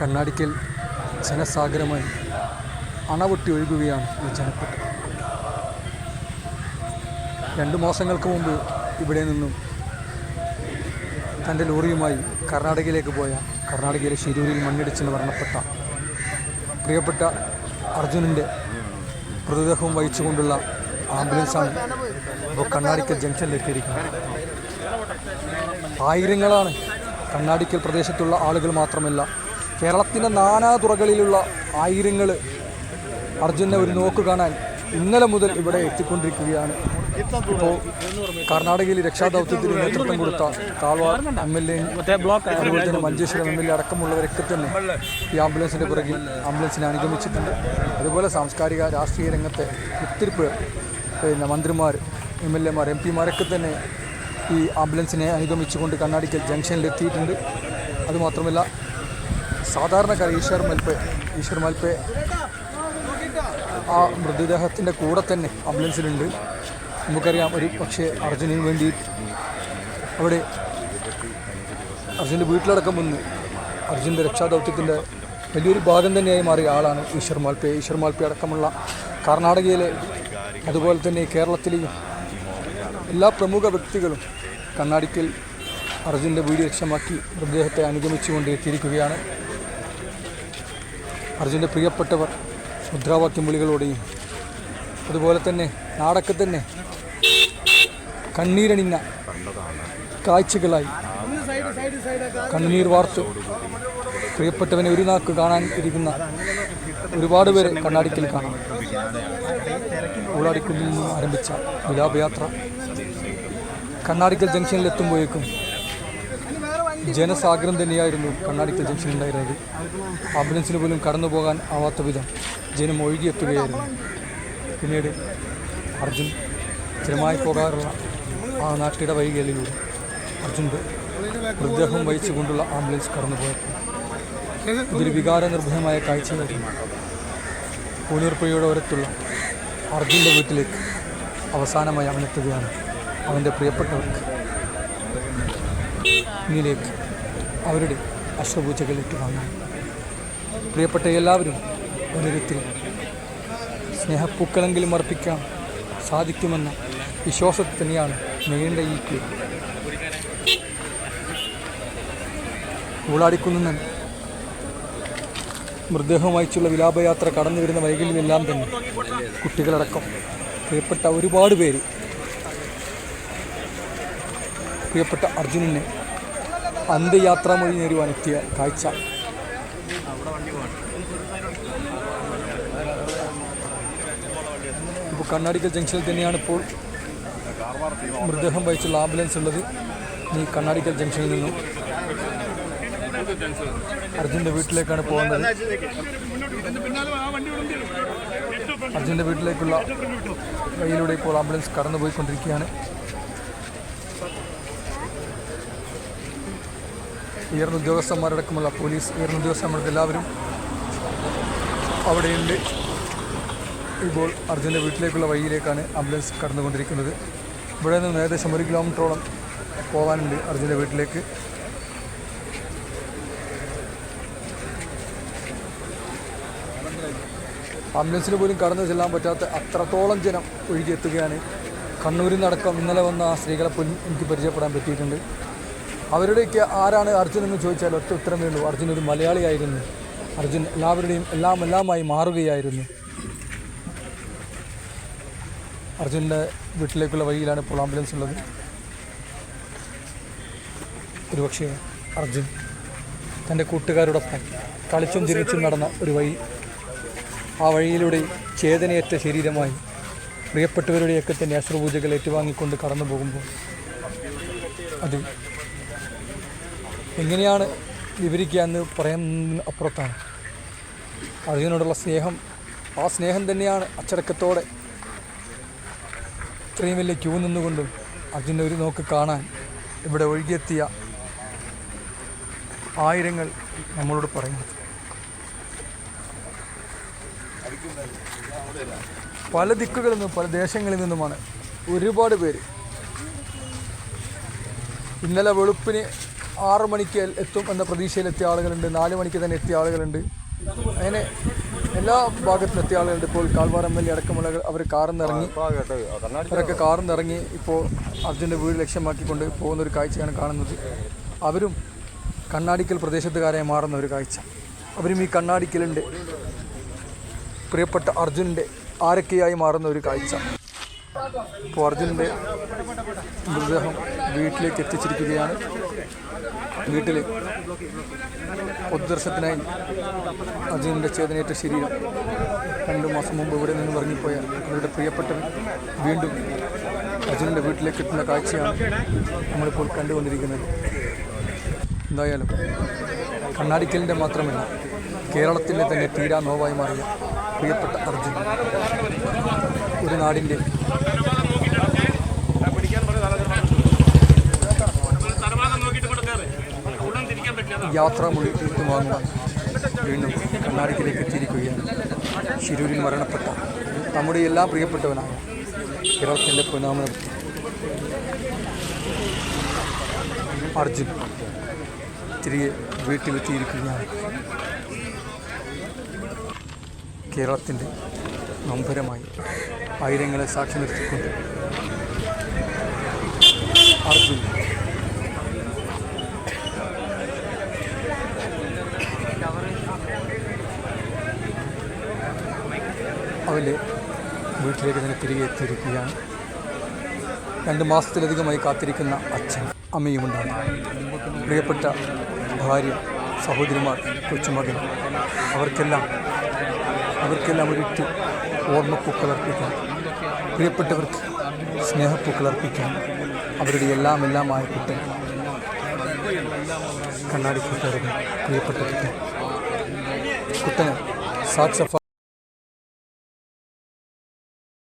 കണ്ണാടിക്കൽ ജനസാഗരമായി അണവൊട്ടി ഒഴുകുകയാണ് ഈ ജനക്കൂട്ടം. രണ്ട് മാസങ്ങൾക്ക് മുമ്പ് ഇവിടെ നിന്നും തന്റെ ലോറിയുമായി കർണാടകയിലേക്ക് പോയ കർണാടകയിലെ ശിരൂരിൽ മണ്ണിടിച്ചെന്ന് മരണപ്പെട്ട പ്രിയപ്പെട്ട അർജുനന്റെ മൃതദേഹവും വഹിച്ചുകൊണ്ടുള്ള ആംബുലൻസാണ് ഇപ്പോൾ കണ്ണാടിക്കൽ ജംഗ്ഷനിലെത്തിയിരിക്കുന്നത്. ആയിരങ്ങളാണ് കണ്ണാടിക്കൽ പ്രദേശത്തുള്ള ആളുകൾ മാത്രമല്ല കേരളത്തിന്റെ നാനാ തുറകളിലുള്ള ആയിരങ്ങൾ അർജുനെ ഒരു നോക്ക് കാണാൻ ഇന്നലെ മുതൽ ഇവിടെ എത്തിക്കൊണ്ടിരിക്കുകയാണ്. ഇപ്പോൾ കർണാടകയിൽ രക്ഷാദൗത്യത്തിന് നേതൃത്വം കൊടുത്ത താഴ്വാർ എം എൽ എ അതുപോലെ തന്നെ മഞ്ചേശ്വരം എം എൽ എ അടക്കമുള്ളവരൊക്കെ തന്നെ ഈ ആംബുലൻസിന്റെ പുറകിൽ ആംബുലൻസിനെ അനുഗമിച്ചിട്ടുണ്ട്. അതുപോലെ സാംസ്കാരിക രാഷ്ട്രീയ രംഗത്തെ ഒത്തിരി പേർ പിന്നെ മന്ത്രിമാർ എം എൽ എമാർ എം പിമാരൊക്കെ തന്നെ ഈ ആംബുലൻസിനെ അനുഗമിച്ചുകൊണ്ട് കണ്ണാടിക്കൽ ജംഗ്ഷനിലെത്തിയിട്ടുണ്ട്. അതുമാത്രമല്ല സാധാരണക്കാർ ഈശ്വർ മൽപ്പെ ഈശ്വർ മൽപ്പെ ആ മൃതദേഹത്തിന്റെ കൂടെ തന്നെ ആംബുലൻസിലുണ്ട്. നമുക്കറിയാം ഒരു പക്ഷേ അർജുനന് വേണ്ടി അവിടെ അർജുന്റെ വീട്ടിലടക്കം വന്ന് അർജുന്റെ രക്ഷാദൗത്യത്തിന്റെ വലിയൊരു ഭാഗം തന്നെയായി മാറിയ ആളാണ് ഈശ്വർ മാൽപ്പെ ഈശ്വർ മാൽപ്പെ അടക്കമുള്ള കർണാടകയിലെ അതുപോലെ തന്നെ കേരളത്തിലെയും എല്ലാ പ്രമുഖ വ്യക്തികളും കണ്ണാടിക്കൽ അർജുന്റെ വീട് രക്ഷമാക്കി മൃതദേഹത്തെ അനുഗമിച്ചുകൊണ്ട് എത്തിയിരിക്കുകയാണ്. അർജുന്റെ പ്രിയപ്പെട്ടവർ മുദ്രാവാക്യം വിളികളോടെയും അതുപോലെ തന്നെ നാടൊക്കെ തന്നെ കണ്ണീരണിഞ്ഞ കാഴ്ചകളായി. കണ്ണുനീർ വാർത്ത് പ്രിയപ്പെട്ടവനെ ഒരു നാക്ക് കാണാൻ ഇരിക്കുന്ന ഒരുപാട് പേരെ കണ്ണാടിക്കൽ കാണാം. ഊളാടിക്കുന്നിൽ നിന്നും ആരംഭിച്ച വിലാപയാത്ര. കണ്ണാടിക്കൽ ജംഗ്ഷനിൽ എത്തുമ്പോഴേക്കും ജനസാഗരം തന്നെയായിരുന്നു കണ്ണാടിക്കൽ ജംഗ്ഷനിൽ ഉണ്ടായിരുന്നത്. ആംബുലൻസിന് പോലും കടന്നു പോകാൻ ആവാത്ത വിധം ജനം ഒഴുകിയെത്തുകയായിരുന്നു. പിന്നീട് അർജുൻ സ്ഥിരമായി പോകാറുള്ള ആ നാട്ടിട വൈകലിലൂടെ അർജുന്റെ മൃതദേഹം വഹിച്ചുകൊണ്ടുള്ള ആംബുലൻസ് കടന്നുപോയപ്പോൾ ഇതൊരു വികാര നിർഭയമായ കാഴ്ചയായിരുന്നു. പൂനൂർപ്പുഴയുടെ ഓരത്തുള്ള അർജുന്റെ വീട്ടിലേക്ക് അവസാനമായി അവനെത്തുകയാണ് അവന്റെ പ്രിയപ്പെട്ടവർക്ക്. ഇന്നിലേക്ക് അവരുടെ അശ്വപൂജകൾ ഏറ്റുവാങ്ങാൻ പ്രിയപ്പെട്ട എല്ലാവരും ഓരോരുത്തരും സ്നേഹപ്പൂക്കളെങ്കിലും അർപ്പിക്കാൻ സാധിക്കുമെന്ന വിശ്വാസത്തിൽ തന്നെയാണ് നീണ്ട ഈ ക്യൂ ഊളാടിക്കുന്ന മൃതദേഹം വഹിച്ചുള്ള വിലാപയാത്ര കടന്നു വരുന്ന വൈകല്യമെല്ലാം തന്നെ കുട്ടികളടക്കം. പ്രിയപ്പെട്ട ഒരുപാട് പേര്. പ്രിയപ്പെട്ട അർജുനനെ അന്ത്യയാത്രാ മൊഴി നേരുവാൻ എത്തിയ കാഴ്ച. ഇപ്പോൾ കണ്ണാടിക്കൽ ജംഗ്ഷനിൽ തന്നെയാണ് ഇപ്പോൾ മൃതദേഹം വഹിച്ചുള്ള ആംബുലൻസ് ഉള്ളത്. ഈ കണ്ണാടിക്കൽ ജംഗ്ഷനിൽ നിന്നും അർജുന്റെ വീട്ടിലേക്കാണ് പോകുന്നത് അർജുന്റെ വീട്ടിലേക്കുള്ള വഴിയിലൂടെ ഇപ്പോൾ ആംബുലൻസ് കടന്നുപോയിക്കൊണ്ടിരിക്കുകയാണ്. ഉയർന്ന ഉദ്യോഗസ്ഥന്മാരടക്കമുള്ള പോലീസ് ഉയർന്ന ഉദ്യോഗസ്ഥന്മാർക്ക് എല്ലാവരും അവിടെയുണ്ട് ഇപ്പോൾ അർജുന്റെ വീട്ടിലേക്കുള്ള വഴിയിലേക്കാണ് ആംബുലൻസ് കടന്നുകൊണ്ടിരിക്കുന്നത്. ഇവിടെ നിന്ന് ഏകദേശം ഒരു കിലോമീറ്ററോളം പോകാനുണ്ട് അർജുന്റെ വീട്ടിലേക്ക്. ആംബുലൻസിന് പോലും കടന്നു ചെല്ലാൻ പറ്റാത്ത അത്രത്തോളം ജനം ഒഴുകിയെത്തുകയാണ്. കണ്ണൂരിൽ നിന്നടക്കം ഇന്നലെ വന്ന ആ സ്ത്രീകളെ എനിക്ക് പരിചയപ്പെടാൻ പറ്റിയിട്ടുണ്ട്. അവരുടെയൊക്കെ ആരാണ് അർജുൻ എന്ന് ചോദിച്ചാൽ ഒറ്റ ഉത്തരമേ ഉള്ളൂ. അർജുൻ ഒരു മലയാളിയായിരുന്നു. അർജുൻ എല്ലാവരുടെയും എല്ലാം എല്ലാമായി മാറുകയായിരുന്നു. അർജുന്റെ വീട്ടിലേക്കുള്ള വഴിയിലാണ് ഇപ്പോൾ ആംബുലൻസ് ഉള്ളത്. ഒരുപക്ഷെ അർജുൻ തന്റെ കൂട്ടുകാരോടൊപ്പം കളിച്ചും ചിരിച്ചും നടന്ന ഒരു വഴി ആ വഴിയിലൂടെ ചേതനയേറ്റ ശരീരമായി പ്രിയപ്പെട്ടവരുടെയൊക്കെ തന്നെ അശ്രുപൂജകൾ ഏറ്റുവാങ്ങിക്കൊണ്ട് കടന്നു പോകുമ്പോൾ അത് എങ്ങനെയാണ് വിവരിക്കുക എന്ന് പറയാൻ അപ്പുറത്താണ്. അർജുനോടുള്ള സ്നേഹം ആ സ്നേഹം തന്നെയാണ് അച്ചടക്കത്തോടെ ഇത്രയും വലിയ ക്യൂ നിന്നുകൊണ്ടും അർജുനെ ഒരു നോക്ക് കാണാൻ ഇവിടെ ഒഴുകിയെത്തിയ ആയിരങ്ങൾ നമ്മളോട് പറയുന്നത്. പല ദിക്കുകളിൽ നിന്നും പല ദേശങ്ങളിൽ നിന്നുമാണ് ഒരുപാട് പേര് ഇന്നലെ വെളുപ്പിന് ആറ് മണിക്ക് എത്തും എന്ന പ്രതീക്ഷയിലെത്തിയ ആളുകളുണ്ട്. നാല് മണിക്ക് തന്നെ എത്തിയ ആളുകളുണ്ട്. അങ്ങനെ എല്ലാ ഭാഗത്തും എത്തിയ ആളുകളുണ്ട്. ഇപ്പോൾ കാൽവാർ എം എൽ എ അടക്കമുള്ള അവർ ഇറങ്ങി അവരൊക്കെ ഇറങ്ങി ഇപ്പോൾ അർജുന്റെ വീട് ലക്ഷ്യമാക്കിക്കൊണ്ട് പോകുന്ന ഒരു കാഴ്ചയാണ് കാണുന്നത്. അവരും കണ്ണാടിക്കൽ പ്രദേശത്തുകാരായി മാറുന്ന ഒരു കാഴ്ച. അവരും ഈ കണ്ണാടിക്കലിന്റെ പ്രിയപ്പെട്ട അർജുനന്റെ ആരൊക്കെയായി മാറുന്ന ഒരു കാഴ്ച. ഇപ്പോൾ അർജുനന്റെ മൃതദേഹം വീട്ടിലേക്ക് എത്തിച്ചിരിക്കുകയാണ്. വീട്ടിൽ പൊതുദർശനത്തിനായി അർജുനന്റെ ചേതനയേറ്റ ശരീരം രണ്ടു മാസം മുമ്പ് ഇവിടെ നിന്ന് ഇറങ്ങിപ്പോയ അവരുടെ പ്രിയപ്പെട്ടവൻ വീണ്ടും അർജുനന്റെ വീട്ടിലേക്ക് എത്തുന്ന കാഴ്ചയാണ് നമ്മളിപ്പോൾ കണ്ടുകൊണ്ടിരിക്കുന്നത്. എന്തായാലും കണ്ണാടിക്കലിന്റെ മാത്രമല്ല കേരളത്തിന്റെ തന്നെ തീരാ നോവായി മാറിയ പ്രിയപ്പെട്ട അർജുൻ. ഒരു നാടിന്റെ യാത്രാമൊഴി ഏറ്റുവാങ്ങുവാൻ വീണ്ടും കണ്ണാടിക്കിലേക്ക് എത്തിയിരിക്കുകയാണ്. ശിരൂരിൽ മരണപ്പെട്ട നമ്മുടെ എല്ലാം പ്രിയപ്പെട്ടവനായ കേരളത്തിന്റെ പുനാമനം അർജുൻ തിരികെ വീട്ടിലെത്തിയിരിക്കുകയാണ്. കേരളത്തിന്റെ നൊമ്പരമായി ആയിരങ്ങളെ സാക്ഷി നിർത്തിക്കൊണ്ട് അർജുൻ അവന്റെ വീട്ടിലേക്ക് തന്നെ തിരികെ എത്തിയിരിക്കുകയാണ്. രണ്ട് മാസത്തിലധികമായി കാത്തിരിക്കുന്ന അച്ഛൻ അമ്മയും ഉണ്ടാകും. പ്രിയപ്പെട്ട ഭാര്യ സഹോദരിമാർ കൊച്ചുമകൻ അവർക്കെല്ലാം അവർക്കെല്ലാം ഒരിട്ട് ഓർമ്മപ്പൂക്കൾ അർപ്പിക്കാൻ പ്രിയപ്പെട്ടവർക്ക് സ്നേഹപ്പൂക്കൾ അർപ്പിക്കാൻ അവരുടെ എല്ലാം എല്ലാമായ കുട്ടൻ കണ്ണാടി കൂട്ടുകാരുടെ പ്രിയപ്പെട്ട കുട്ടൻ കുട്ടന് സാക്ഷഫ